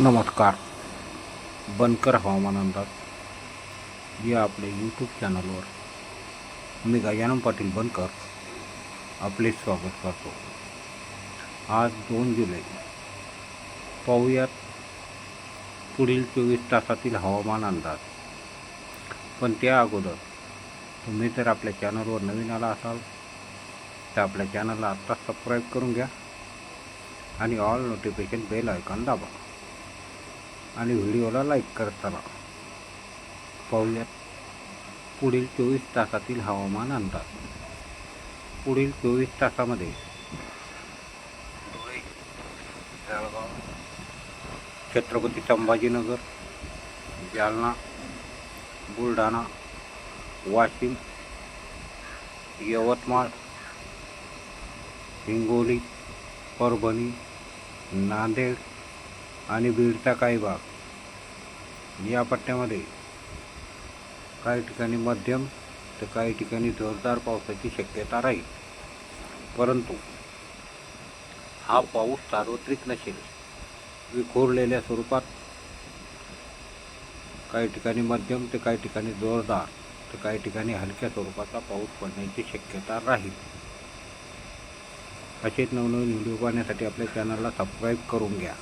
नमस्कार. बनकर हवामान अंदाज. या आपल्या यूट्यूब चॅनलवर मी गजानन पाटील बनकर आपले स्वागत करतो. आज दोन जुलै. पाहूयात पुढील चोवीस तासातील हवामान अंदाज. पण त्या अगोदर तुम्ही जर आपल्या चॅनलवर नवीन आला असाल तर आपल्या चॅनलला आत्ताच सबस्क्राईब करून घ्या आणि ऑल नोटिफिकेशन बेल आयकॉन दाबा. आणि व्हिडिओला लाईक करताना. चला पुढील चोवीस तासातील हवामान अंदाज. पुढील चोवीस तासामध्ये. धुळे जळगाव छत्रपती संभाजीनगर जालना बुलढाणा वाशिम यवतमाळ हिंगोली परभणी नांदेड आणि बीडचा काही भाग. या पट्ट्यामध्ये काही ठिकाणी मध्यम तर काही ठिकाणी जोरदार पावसाची शक्यता राहील. परंतु हा पाऊस सार्वत्रिक नसेल. विखुरलेल्या स्वरूपात काही ठिकाणी मध्यम तर काही ठिकाणी जोरदार तर काही ठिकाणी हलक्या स्वरूपाचा पाऊस पडण्याची शक्यता राहील. असेच नवनवीन व्हिडिओ पाहण्यासाठी आपल्या चॅनलला सबस्क्राईब करून घ्या.